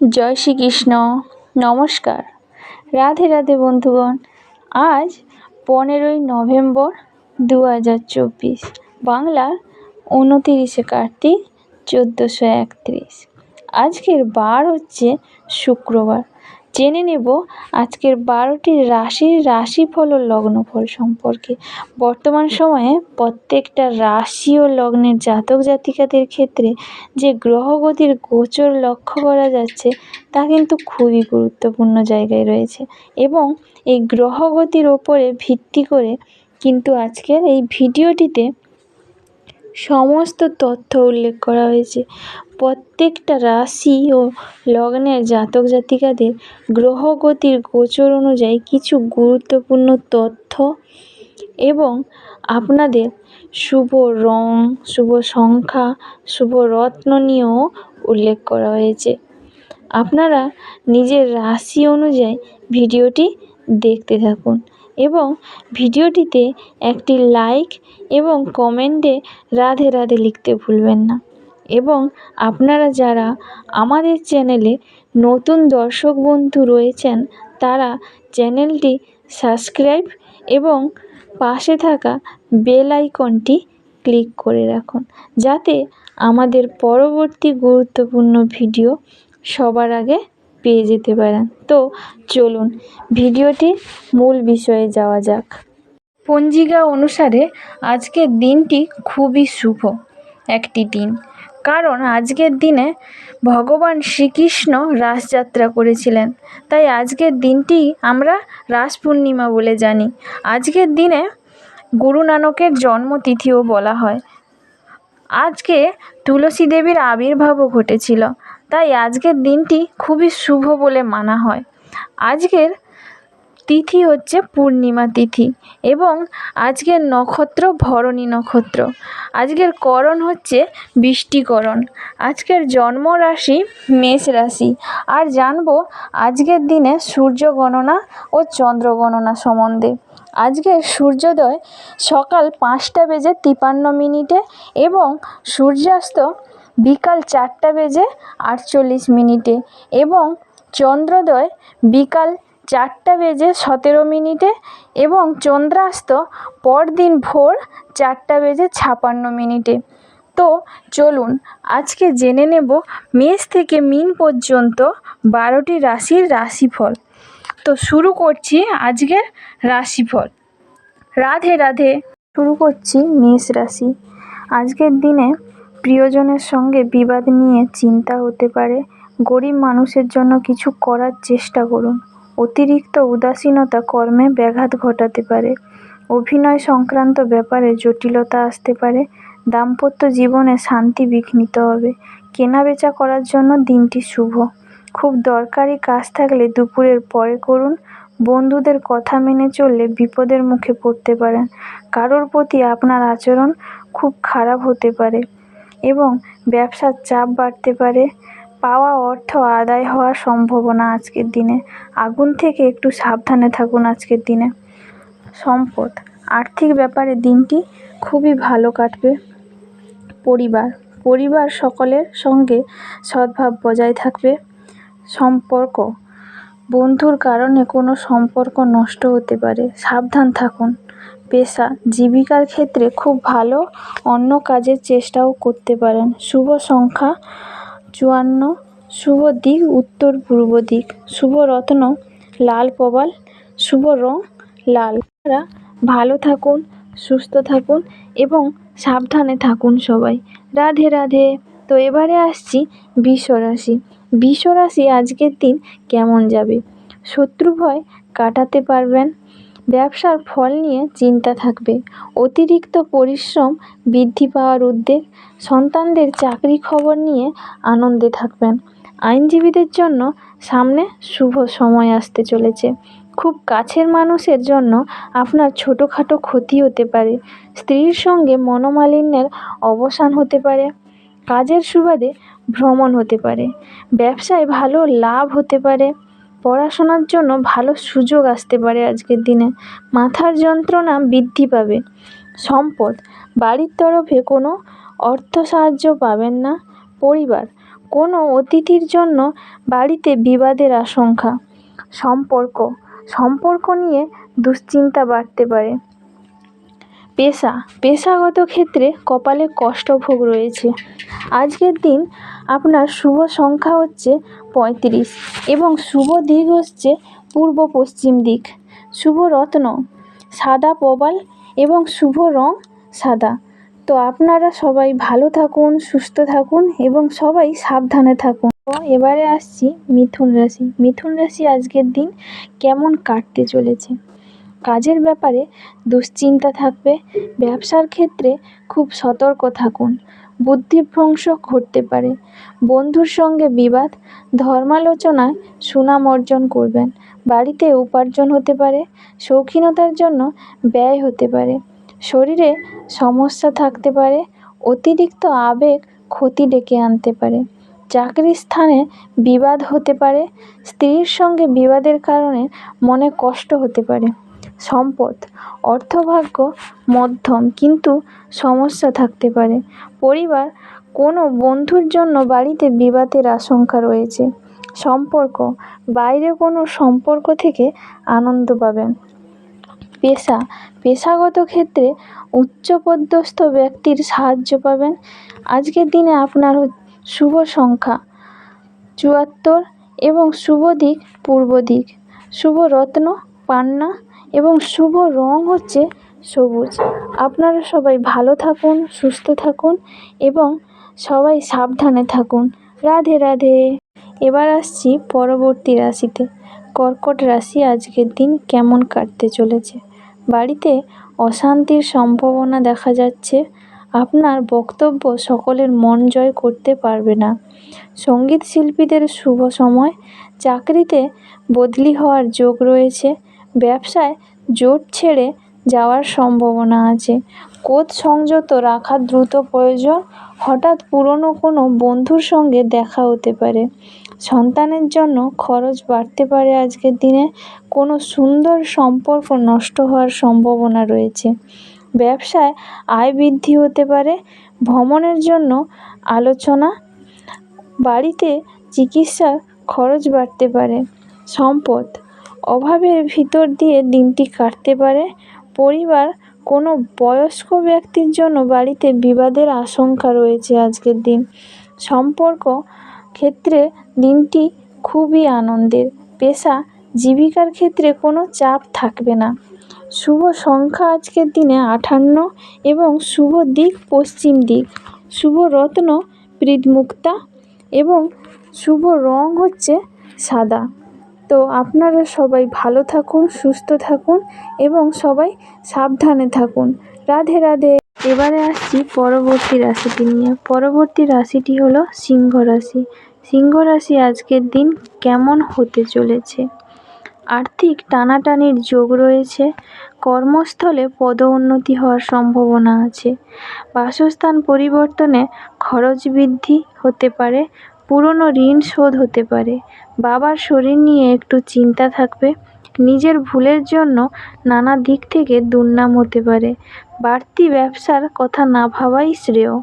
জয় শ্রীকৃষ্ণ। নমস্কার। রাধে রাধে বন্ধুগণ, আজ পনেরোই নভেম্বর দু হাজার চব্বিশ, বাংলার উনতিরিশে কার্তিক, চোদ্দোশো একত্রিশ। আজকের বার হচ্ছে শুক্রবার। জেনে নেব আজকের বারোটি রাশির রাশিফল ও লগ্নফল সম্পর্কে। বর্তমান সময়ে প্রত্যেকটা রাশি ও লগ্নের জাতক জাতিকাদের ক্ষেত্রে যে গ্রহগতির গোচর লক্ষ্য করা যাচ্ছে, তা কিন্তু খুবই গুরুত্বপূর্ণ জায়গায় রয়েছে এবং এই গ্রহগতির ওপরে ভিত্তি করে কিন্তু আজকের এই ভিডিওটিতে সমস্ত তথ্য উল্লেখ করা হয়েছে। প্রত্যেকটা রাশি ও লগ্নের জাতক জাতিকাদের গ্রহগতির গোচর অনুযায়ী কিছু গুরুত্বপূর্ণ তথ্য এবং আপনাদের শুভ রং, শুভ সংখ্যা, শুভ রত্ন নিয়েও উল্লেখ করা হয়েছে। আপনারা নিজের রাশি অনুযায়ী ভিডিওটি দেখতে থাকুন এবং ভিডিওটিতে একটি লাইক এবং কমেন্টে রাধে রাধে লিখতে ভুলবেন না। এবং আপনারা যারা আমাদের চ্যানেলে নতুন দর্শক বন্ধু রয়েছেন, তারা চ্যানেলটি সাবস্ক্রাইব এবং পাশে থাকা বেল আইকনটি ক্লিক করে রাখুন যাতে আমাদের পরবর্তী গুরুত্বপূর্ণ ভিডিও সবার আগে পেয়ে যেতে পারেন। তো চলুন, ভিডিওটি মূল বিষয়ে যাওয়া যাক। পঞ্জিকা অনুসারে আজকের দিনটি খুবই শুভ। একটি দিন কারণ আজকের দিনে ভগবান শ্রীকৃষ্ণ রাসযাত্রা করেছিলেন। তাই আজকের দিনটি আমরা রাস পূর্ণিমা বলে জানি। আজকের দিনে গুরু নানকের জন্মতিথিও বলা হয়। আজকে তুলসী দেবীর আবির্ভাবও ঘটেছিল। তাই আজকের দিনটি খুবই শুভ বলে মানা হয়। আজকের তিথি হচ্ছে পূর্ণিমা তিথি এবং আজকের নক্ষত্র ভরণী নক্ষত্র। আজকের করণ হচ্ছে বৃষ্টিকরণ। আজকের জন্ম রাশি মেষ রাশি। আর জানব আজকের দিনে সূর্য গণনা ও চন্দ্র গণনা সম্বন্ধে। আজকের সূর্যোদয় সকাল পাঁচটা বেজে তিপান্ন মিনিটে এবং সূর্যাস্ত বিকাল চারটা বেজে আটচল্লিশ মিনিটে এবং চন্দ্রোদয় বিকাল চারটা বেজে সতেরো মিনিটে এবং চন্দ্রাস্ত পরদিন ভোর চারটা বেজে ছাপান্ন মিনিটে। তো চলুন, আজকে জেনে নেব মেষ থেকে মিন পর্যন্ত বারোটি রাশির রাশিফল। তো শুরু করছি আজকের রাশিফল। রাধে রাধে। শুরু করছি মেষ রাশি। আজকের দিনে প্রিয়জনের সঙ্গে বিবাদ নিয়ে চিন্তা হতে পারে। গরিব মানুষের জন্য কিছু করার চেষ্টা করুন। অতিরিক্ত উদাসীনতা কর্মে ব্যাঘাত ঘটাতে পারে। অভিনয় সংক্রান্ত ব্যাপারে জটিলতা আসতে পারে। দাম্পত্য জীবনে শান্তি বিঘ্নিত হবে। কেনাবেচা করার জন্য দিনটি শুভ। খুব দরকারি কাজ থাকলে দুপুরের পরে করুন। বন্ধুদের কথা মেনে চললে বিপদের মুখে পড়তে পারেন। কারোর প্রতি আপনার আচরণ খুব খারাপ হতে পারে এবং ব্যবসার চাপ বাড়তে পারে। পাওয়া অর্থ আদায় হওয়ার সম্ভাবনা আজকের দিনে। আগুন থেকে একটু সাবধানে থাকুন আজকের দিনে। সম্পদ, আর্থিক ব্যাপারে দিনটি খুবই ভালো কাটবে। পরিবার পরিবার সকলের সঙ্গে সদ্ভাব বজায় থাকবে। সম্পর্ক, বন্ধুর কারণে কোনো সম্পর্ক নষ্ট হতে পারে। সাবধান থাকুন। পেশা, জীবিকার ক্ষেত্রে খুব ভালো অন্য কাজের চেষ্টাও করতে পারেন। শুভ সংখ্যা চুয়ান্ন, শুভ দিক, উত্তর পূর্ব দিক, শুভ রত্ন, লাল প্রবাল, শুভ রং, লাল। আপনারা ভালো থাকুন, সুস্থ থাকুন এবং সাবধানে থাকুন সবাই। রাধে রাধে। তো এবারে আসছি বিশ্বরাশি। বিশ্বরাশি আজকের দিন কেমন যাবে? শত্রু ভয় কাটাতে পারবেন ব্যবসার ফল নিয়ে চিন্তা থাকবে। অতিরিক্ত পরিশ্রম, বৃদ্ধি পাওয়ার উদ্বেগ, সন্তানদের চাকরি খবর নিয়ে আনন্দে থাকবেন। আইনজীবীদের জন্য সামনে শুভ সময় আসতে চলেছে। খুব কাছের মানুষের জন্য আপনার ছোটোখাটো ক্ষতি হতে পারে। স্ত্রীর সঙ্গে মনোমালিন্যের অবসান হতে পারে। কাজের সুবাদে ভ্রমণ হতে পারে। ব্যবসায় ভালো লাভ হতে পারে। পড়াশোনার জন্য ভালো সুযোগ আসতে পারে আজকের দিনে। মাথার যন্ত্রণা বৃদ্ধি পাবে। সম্পদ, বাড়ির তরফে কোনো অর্থ সাহায্য পাবেন না। পরিবার, কোনো অতিথির জন্য বাড়িতে বিবাদের আশঙ্কা। সম্পর্ক সম্পর্ক নিয়ে দুশ্চিন্তা বাড়তে পারে। পেশা। পেশাগত ক্ষেত্রে কপালে কষ্টভোগ রয়েছে। আজকের দিন আপনার শুভ সংখ্যা হচ্ছে পঁয়ত্রিশ এবং শুভ দিক হচ্ছে পূর্ব পশ্চিম দিক। শুভ রত্ন সাদা প্রবাল এবং শুভ রং সাদা। তো আপনারা সবাই ভালো থাকুন, সুস্থ থাকুন এবং সবাই সাবধানে থাকুন। তো এবারে আসছি মিথুন রাশি। মিথুন রাশি আজকের দিন কেমন কাটতে চলেছে? কাজের ব্যাপারে দুশ্চিন্তা থাকবে। ব্যবসার ক্ষেত্রে খুব সতর্ক থাকুন। বুদ্ধিভ্রংশ ঘটতে পারে। বন্ধুর সঙ্গে বিবাদ, ধর্মালোচনায় সুনাম অর্জন করবেন। বাড়িতে উপার্জন হতে পারে, শৌখিনতার জন্য ব্যয় হতে পারে। শরীরে সমস্যা থাকতে পারে, অতিরিক্ত আবেগ ক্ষতি ডেকে আনতে পারে। চাকরির স্থানে বিবাদ হতে পারে, স্ত্রীর সঙ্গে বিবাদের কারণে মনে কষ্ট হতে পারে। সম্পদ, অর্থভাগ্য, মধ্যম কিন্তু সমস্যা থাকতে পারে। পরিবার, কোনো বন্ধুর জন্য বাড়িতে বিবাদের আশঙ্কা রয়েছে। সম্পর্ক, বাইরে কোনো সম্পর্ক থেকে আনন্দ পাবেন। পেশা, পেশাগত ক্ষেত্রে উচ্চপদস্থ ব্যক্তির সাহায্য পাবেন। আজকের দিনে আপনার শুভ সংখ্যা, চুয়াত্তর এবং শুভ দিক, পূর্ব দিক। শুভ রত্ন, পান্না এবং শুভ রং হচ্ছে সবুজ। আপনারা সবাই ভালো থাকুন, সুস্থ থাকুন এবং সবাই সাবধানে থাকুন। রাধে রাধে। এবার আসছি পরবর্তী রাশিতে। কর্কট রাশি আজকের দিন কেমন কাটতে চলেছে? বাড়িতে অশান্তির সম্ভাবনা দেখা যাচ্ছে। আপনার বক্তব্য সকলের মন জয় করতে পারবে না। সংগীত শিল্পীদের শুভ সময়। চাকরিতে বদলি হওয়ার যোগ রয়েছে। ব্যবসায় জোট ছেড়ে যাওয়ার সম্ভাবনা আছে। কোধ সংযত রাখা দ্রুত প্রয়োজন, হঠাৎ পুরনো কোনো বন্ধুর সঙ্গে দেখা হতে পারে। সন্তানের জন্য খরচ বাড়তে পারে আজকের দিনে, কোনো সুন্দর সম্পর্ক নষ্ট হওয়ার সম্ভাবনা রয়েছে। ব্যবসায় আয় বৃদ্ধি হতে পারে, ভ্রমণের জন্য আলোচনা, বাড়িতে চিকিৎসার খরচ বাড়তে পারে। সম্পদ অভাবের ভিতর দিয়ে দিনটি কাটতে পারে। পরিবার, কোনো বয়স্ক ব্যক্তির জন্য বাড়িতে বিবাদের আশঙ্কা রয়েছে আজকের দিন। সম্পর্ক ক্ষেত্রে দিনটি খুবই আনন্দের। পেশা, জীবিকার ক্ষেত্রে কোনো চাপ থাকবে না। শুভ সংখ্যা আজকের দিনে আটান্ন এবং শুভ দিক পশ্চিম দিক। শুভ রত্ন প্রীতমুক্তা এবং শুভ রং হচ্ছে সাদা। তো আপনারা সবাই ভালো থাকুন, সুস্থ থাকুন এবং সবাই সাবধানে থাকুন। রাধে রাধে। এবারে আসছি পরবর্তী রাশিটি নিয়ে। পরবর্তী রাশিটি হলো সিংহ রাশি। সিংহ রাশি আজকের দিন কেমন হতে চলেছে? আর্থিক টানাটানির যোগ রয়েছে। কর্মস্থলে পদোন্নতি হওয়ার সম্ভাবনা আছে। বাসস্থান পরিবর্তনে খরচ বৃদ্ধি হতে পারে। পুরনো ঋণ শোধ হতে পারে। বাবার শরীর নিয়ে একটু চিন্তা থাকবে। নিজের ভুলের জন্য নানা দিক থেকে দুর্নাম হতে পারে। বাড়তি ব্যবসার কথা না ভাবাই শ্রেয়।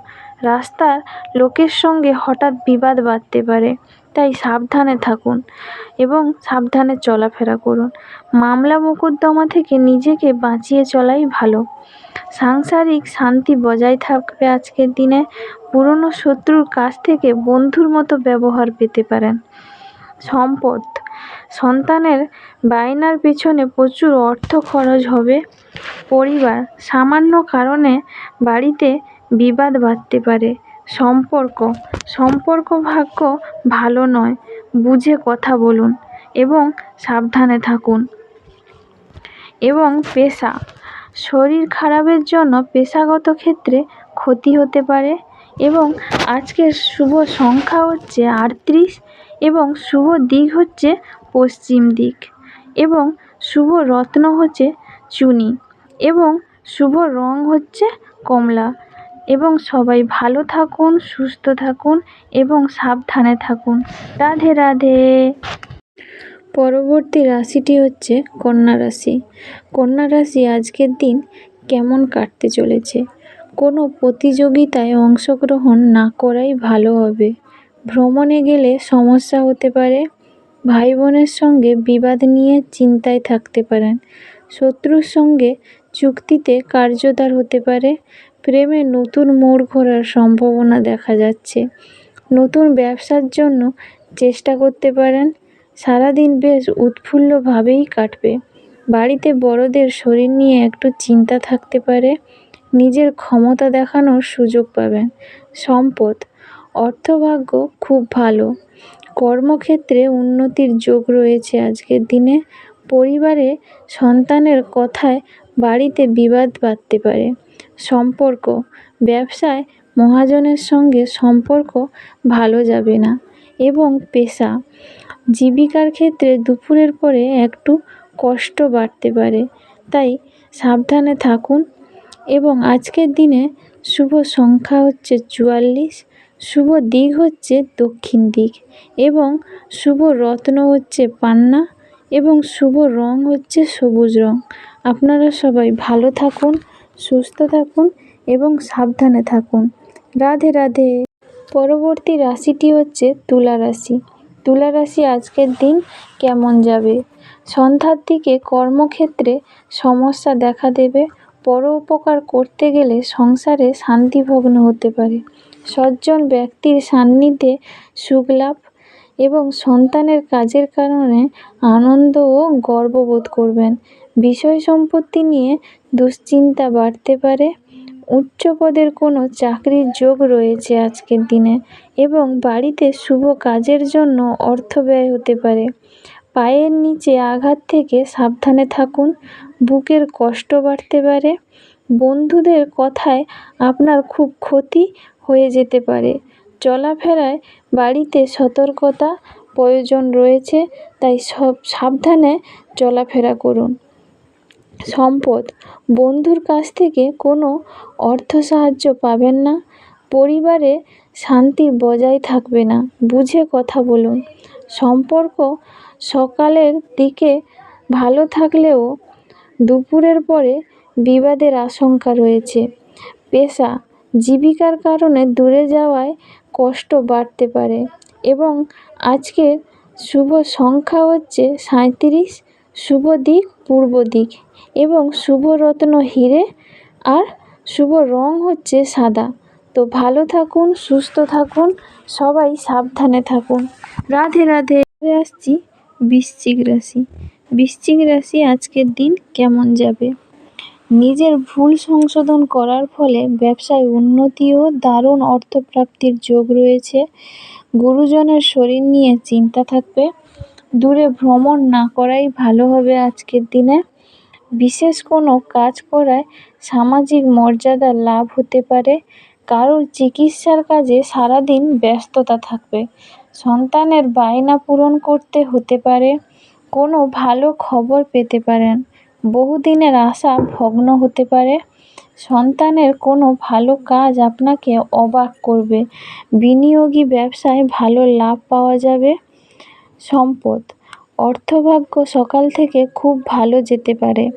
রাস্তার লোকের সঙ্গে হঠাৎ বিবাদ বাড়তে পারে। তাই সাবধানে থাকুন এবং সাবধানে চলাফেরা করুন। মামলা মোকদ্দমা থেকে নিজেকে বাঁচিয়ে চলাই ভালো। সাংসারিক শান্তি বজায় থাকবে আজকের দিনে। পুরনো শত্রুর কাছ থেকে বন্ধুর মতো ব্যবহার পেতে পারেন। সম্পদ। সন্তানের বায়নার পেছনে প্রচুর অর্থ খরচ হবে। পরিবার সামান্য কারণে বাড়িতে বিবাদ বাড়তে পারে। সম্পর্ক। সম্পর্ক ভাগ্য ভালো নয়, বুঝে কথা বলুন এবং সাবধানে থাকুন। এবং পেশা। শরীর খারাপের জন্য পেশাগত ক্ষেত্রে ক্ষতি হতে পারে এবং আজকের শুভ সংখ্যা হচ্ছে আটত্রিশ এবং শুভ দিক হচ্ছে পশ্চিম দিক এবং শুভ রত্ন হচ্ছে চুনি এবং শুভ রং হচ্ছে কমলা। এবং সবাই ভালো থাকুন, সুস্থ থাকুন এবং সাবধানে থাকুন। রাধে রাধে। পরবর্তী রাশিটি হচ্ছে কন্যা রাশি। কন্যা রাশি আজকের দিন কেমন কাটতে চলেছে? কোনো প্রতিযোগিতায় অংশগ্রহণ না করাই ভালো হবে। ভ্রমণে গেলে সমস্যা হতে পারে। ভাই বোনের সঙ্গে বিবাদ নিয়ে চিন্তায় থাকতে পারেন। শত্রুর সঙ্গে চুক্তিতে কার্যদার হতে পারে। প্রেমে নতুন মোড় ঘোরার সম্ভাবনা দেখা যাচ্ছে। নতুন ব্যবসার জন্য চেষ্টা করতে পারেন, সারাদিন বেশ উৎফুল্লভাবেই কাটবে। বাড়িতে বড়দের শরীর নিয়ে একটু চিন্তা থাকতে পারে, নিজের ক্ষমতা দেখানোর সুযোগ পাবেন। সম্পদ, অর্থভাগ্য খুব ভালো। কর্মক্ষেত্রে উন্নতির যোগ রয়েছে আজকের দিনে। পরিবারে সন্তানের কথায় বাড়িতে বিবাদ বাড়তে পারে। সম্পর্ক। ব্যবসায় মহাজনের সঙ্গে সম্পর্ক ভালো যাবে না। এবং পেশা। জীবিকার ক্ষেত্রে দুপুরের পরে একটু কষ্ট বাড়তে পারে। তাই সাবধানে থাকুন। এবং আজকের দিনে শুভ সংখ্যা হচ্ছে চুয়াল্লিশ, শুভ দিক হচ্ছে দক্ষিণ দিক। এবং শুভ রত্ন হচ্ছে পান্না এবং শুভ রং হচ্ছে সবুজ রং। আপনারা সবাই ভালো থাকুন। সুস্থ থাকুন এবং সাবধানে থাকুন। রাধে রাধে। পরবর্তী রাশিটি হচ্ছে তুলা রাশি। তুলা রাশি আজকের দিন কেমন যাবে? সন্ধ্যার দিকে কর্মক্ষেত্রে সমস্যা দেখা দেবে। পরোপকার করতে গেলে সংসারে শান্তিভগ্ন হতে পারে। সজ্জন ব্যক্তির সান্নিধ্যে সুখলাভ এবং সন্তানের কাজের কারণে আনন্দ ও গর্ববোধ করবেন। বিষয় সম্পত্তি নিয়ে দুশ্চিন্তা বাড়তে পারে। উচ্চ পদের কোনো চাকরির যোগ রয়েছে আজকের দিনে এবং বাড়িতে শুভ কাজের জন্য অর্থ ব্যয় হতে পারে। পায়ের নিচে আঘাত থেকে সাবধানে থাকুন। বুকের কষ্ট বাড়তে পারে। বন্ধুদের কথায় আপনার খুব ক্ষতি হয়ে যেতে পারে। চলাফেরায় বাড়িতে সতর্কতা প্রয়োজন রয়েছে, তাই সব সাবধানে চলাফেরা করুন। সম্পদ, বন্ধুর কাছ থেকে কোনো অর্থ সাহায্য পাবেন না, পরিবারে শান্তি বজায় থাকবে না, বুঝে কথা বলুন। সম্পর্ক সকালের দিকে ভালো থাকলেও দুপুরের পরে বিবাদের আশঙ্কা রয়েছে। পেশা, জীবিকার কারণে দূরে যাওয়ায় কষ্ট বাড়তে পারে। এবং আজকের শুভ সংখ্যা হচ্ছে সাঁইত্রিশ, শুভ দিক, পূর্ব দিক। এবং শুভ রত্ন হিরে আর শুভ রং হচ্ছে সাদা। তো ভালো থাকুন, সুস্থ থাকুন, সবাই সাবধানে থাকুন। রাধে রাধে। আসছি বৃশ্চিক রাশি। বৃশ্চিক রাশি আজকের দিন কেমন যাবে? নিজের ভুল সংশোধন করার ফলে ব্যবসায় উন্নতি ও দারুণ অর্থপ্রাপ্তির যোগ রয়েছে। গুরুজনের শরীর নিয়ে চিন্তা থাকবে। দূরে ভ্রমণ না করাই ভালো হবে আজকের দিনে। বিশেষ কোনো কাজ করায় সামাজিক মর্যাদা লাভ হতে পারে। কারোর চিকিৎসার কাজে সারাদিন ব্যস্ততা থাকবে। সন্তানের বায়না পূরণ করতে হতে পারে। কোনো ভালো খবর পেতে পারেন। বহুদিনের আশা ভগ্ন হতে পারে। সন্তানের কোনো ভালো কাজ আপনাকে অবাক করবে। বিনিয়োগী ব্যবসায় ভালো লাভ পাওয়া যাবে। সম্পদ, অর্থভাগ্য সকাল থেকে খুব ভালো যেতে পারে।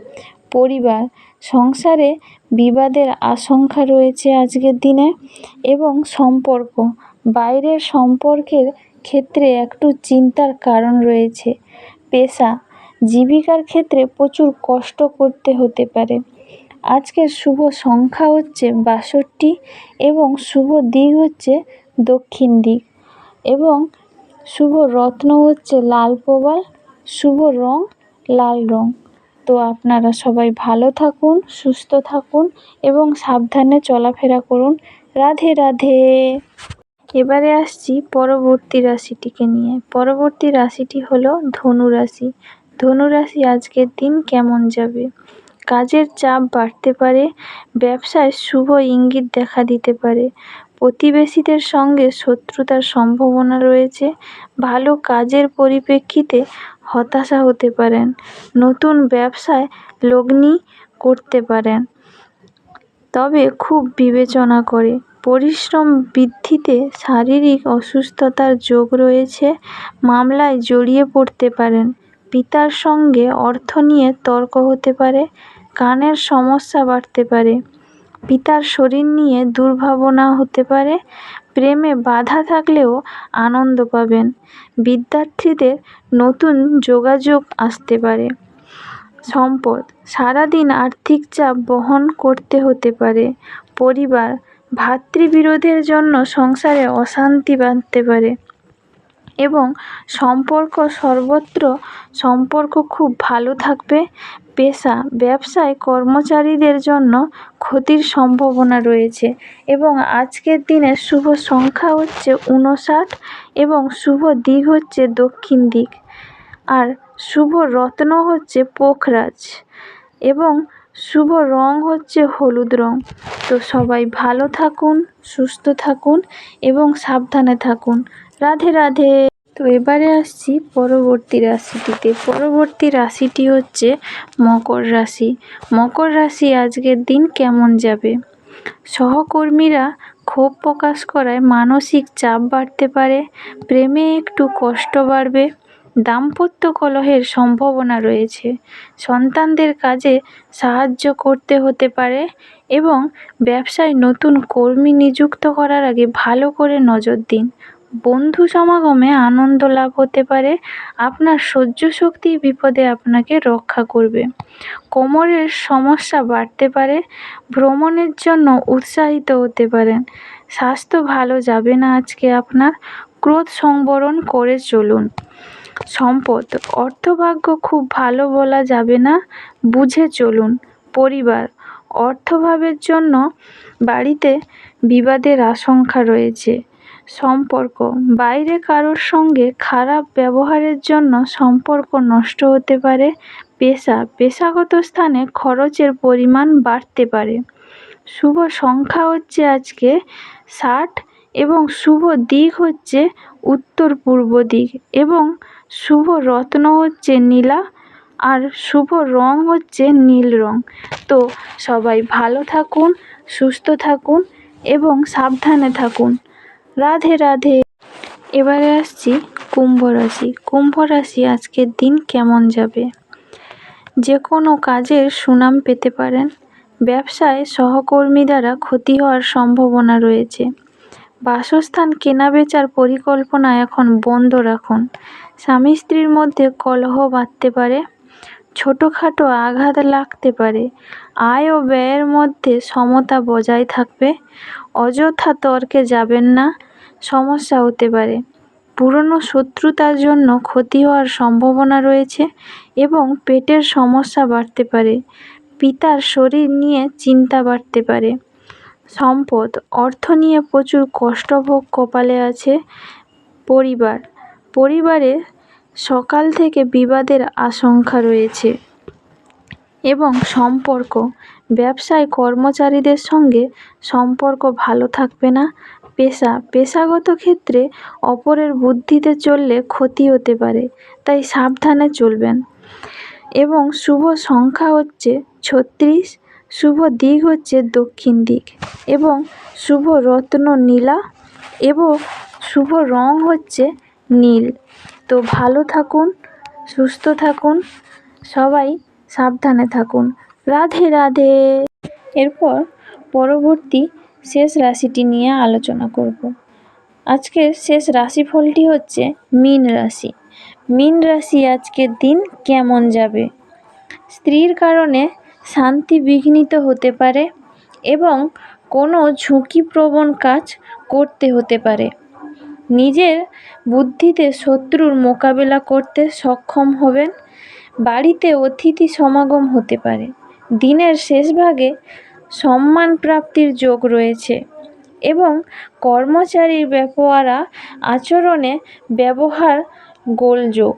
পরিবার, সংসারে বিবাদের আশঙ্কা রয়েছে আজকের দিনে এবং সম্পর্ক। বাইরের সম্পর্কের ক্ষেত্রে একটু চিন্তার কারণ রয়েছে। পেশা জীবিকার ক্ষেত্রে প্রচুর কষ্ট করতে হতে পারে। আজকের শুভ সংখ্যা হচ্ছে বাষট্টি এবং শুভ দিক হচ্ছে দক্ষিণ দিক এবং শুভ রত্ন হচ্ছে লাল প্রবাল, শুভ রং লাল রং। তো আপনারা সবাই ভালো থাকুন, সুস্থ থাকুন এবং সাবধানে চলাফেরা করুন। রাধে রাধে। এবারে আসছি পরবর্তী রাশিটিকে নিয়ে। পরবর্তী রাশিটি হলো ধনু রাশি। ধনু রাশি আজকের দিন কেমন যাবে? কাজের চাপ বাড়তে পারে, ব্যবসায় শুভ ইঙ্গিত দেখা দিতে পারে, প্রতিবেশীদের সঙ্গে শত্রুতার সম্ভাবনা রয়েছে, ভালো কাজের পরিপ্রেক্ষিতে হতাশা হতে পারেন, নতুন ব্যবসায় লগ্নি করতে পারেন। তবে খুব বিবেচনা করে, পরিশ্রম বৃদ্ধিতে শারীরিক অসুস্থতার যোগ রয়েছে, মামলায় জড়িয়ে পড়তে পারেন পিতার সঙ্গে অর্থ নিয়ে তর্ক হতে পারে, কানের সমস্যা বাড়তে পারে, পিতার শরীর নিয়ে দুর্ভাবনা হতে পারে, প্রেমে বাধা থাকলেও আনন্দ পাবেন, বিদ্যার্থীদের নতুন যোগাযোগ আসতে পারে। সম্পদ, সারাদিন আর্থিক চাপ বহন করতে হতে পারে, পরিবার, ভাতৃবিরোধের জন্য সংসারে অশান্তি বাঁধতে পারে। এবং সম্পর্ক সর্বত্র সম্পর্ক খুব ভালো থাকবে। পেশা, ব্যবসায় কর্মচারীদের জন্য ক্ষতির সম্ভাবনা রয়েছে এবং আজকের দিনের শুভ সংখ্যা হচ্ছে উনষাট এবং শুভ দিক হচ্ছে দক্ষিণ দিক। আর শুভ রত্ন হচ্ছে পোখরাজ এবং শুভ রং হচ্ছে হলুদ রং। তো সবাই ভালো থাকুন, সুস্থ থাকুন এবং সাবধানে থাকুন। রাধে রাধে। তো এবারে আসছি পরবর্তী রাশিটিতে। পরবর্তী রাশিটি হচ্ছে মকর রাশি। মকর রাশি আজকের দিন কেমন যাবে? সহকর্মীরা ক্ষোভ প্রকাশ করায় মানসিক চাপ বাড়তে পারে, প্রেমে একটু কষ্ট বাড়বে, দাম্পত্য কলহের সম্ভাবনা রয়েছে। সন্তানদের কাজে সাহায্য করতে হতে পারে এবং ব্যবসায় নতুন কর্মী নিযুক্ত করার আগে ভালো করে নজর দিন। বন্ধু সমাগমে আনন্দ লাভ হতে পারে। আপনার সহ্য শক্তি বিপদে আপনাকে রক্ষা করবে। কোমরের সমস্যা বাড়তে পারে। ভ্রমণের জন্য উৎসাহিত হতে পারেন। স্বাস্থ্য ভালো যাবে না আজকে আপনার। ক্রোধ সংবরণ করে চলুন। সম্পদ, অর্থভাগ্য খুব ভালো বলা যাবে না। বুঝে চলুন। পরিবার, অর্থভাবের জন্য বাড়িতে বিবাদের আশঙ্কা রয়েছে। সম্পর্ক। বাইরে কারোর সঙ্গে খারাপ ব্যবহারের জন্য সম্পর্ক নষ্ট হতে পারে। পেশা, পেশাগত স্থানে খরচের পরিমাণ বাড়তে পারে। শুভ সংখ্যা হচ্ছে আজকে ষাট এবং শুভ দিক হচ্ছে উত্তর পূর্ব দিক এবং শুভ রত্ন হচ্ছে নীলা আর শুভ রং হচ্ছে নীল রং। তো সবাই ভালো থাকুন, সুস্থ থাকুন এবং সাবধানে থাকুন। রাধে রাধে। এবারে আসছি কুম্ভ রাশি। কুম্ভ রাশি আজকের দিন কেমন যাবে? যে কোনো কাজের সুনাম পেতে পারেন। ব্যবসায় সহকর্মী দ্বারা ক্ষতি হওয়ার সম্ভাবনা রয়েছে। বাসস্থান কেনাবেচার পরিকল্পনা এখন বন্ধ রাখুন। স্বামী স্ত্রীর মধ্যে কলহ বাঁধতে পারে। ছোটোখাটো আঘাত লাগতে পারে। আয় ও ব্যয়ের মধ্যে সমতা বজায় থাকবে। অযথা তর্কে যাবেন না। সমস্যা হতে পারে। পুরনো শত্রুতার জন্য ক্ষতি হওয়ার সম্ভাবনা রয়েছে এবং পেটের সমস্যা বাড়তে পারে। পিতার শরীর নিয়ে চিন্তা বাড়তে পারে। সম্পদ, অর্থ নিয়ে প্রচুর কষ্টভোগ কপালে আছে পরিবার। পরিবারে সকাল থেকে বিবাদের আশঙ্কা রয়েছে এবং সম্পর্ক। ব্যবসায় কর্মচারীদের সঙ্গে সম্পর্ক ভালো থাকবে না। পেশা, পেশাগত ক্ষেত্রে অপরের বুদ্ধিতে চললে ক্ষতি হতে পারে, তাই সাবধানে চলবেন। এবং শুভ সংখ্যা হচ্ছে ছত্রিশ, শুভ দিক হচ্ছে দক্ষিণ দিক এবং শুভ রত্ন নীলা এবং শুভ রং হচ্ছে নীল। তো ভালো থাকুন, সুস্থ থাকুন, সবাই সাবধানে থাকুন। রাধে রাধে। এরপর পরবর্তী শেষ রাশিটি নিয়ে আলোচনা করব। আজকের শেষ রাশিফলটি হচ্ছে মীন রাশি। মীন রাশি আজকের দিন কেমন যাবে? স্ত্রীর কারণে শান্তি বিঘ্নিত হতে পারে এবং কোনো ঝুঁকিপ্রবণ কাজ করতে হতে পারে। নিজের বুদ্ধিতে শত্রুর মোকাবেলা করতে সক্ষম হবেন। বাড়িতে অতিথি সমাগম হতে পারে। দিনের শেষ ভাগে সম্মান প্রাপ্তির যোগ রয়েছে এবং কর্মচারীর ব্যবহারা আচরণে ব্যবহার গোলযোগ।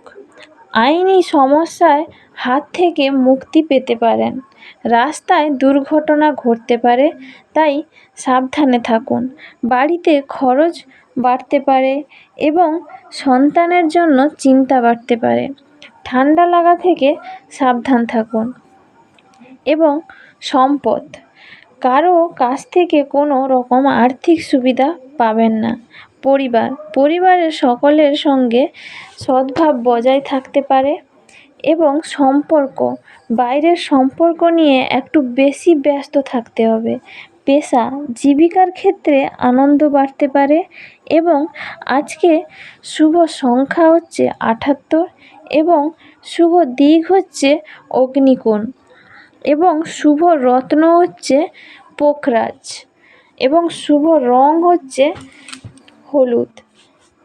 আইনি সমস্যায় হাত থেকে মুক্তি পেতে পারেন। রাস্তায় দুর্ঘটনা ঘটতে পারে, তাই সাবধানে থাকুন। বাড়িতে খরচ বাড়তে পারে এবং সন্তানের জন্য চিন্তা বাড়তে পারে। ঠান্ডা লাগা থেকে সাবধান থাকুন। এবং সম্পদ। কারও কাছ থেকে কোনো রকম আর্থিক সুবিধা পাবেন না। পরিবার, পরিবারের সকলের সঙ্গে সদ্ভাব বজায় থাকতে পারে এবং সম্পর্ক, বাইরের সম্পর্ক নিয়ে একটু বেশি ব্যস্ত থাকতে হবে। পেশা, জীবিকার ক্ষেত্রে আনন্দ বাড়তে পারে এবং আজকে শুভ সংখ্যা হচ্ছে আটাত্তর এবং শুভ দিক হচ্ছে অগ্নিকোণ। এবং শুভ রত্ন হচ্ছে পোখরাজ এবং শুভ রং হচ্ছে হলুদ।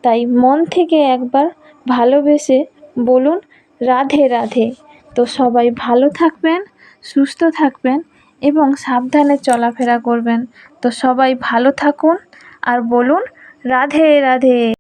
তাই মন থেকে একবার ভালোবেসে বলুন রাধে রাধে। তো সবাই ভালো থাকবেন, সুস্থ থাকবেন এবং সাবধানে চলাফেরা করবেন। তো সবাই ভালো থাকুন আর বলুন রাধে রাধে।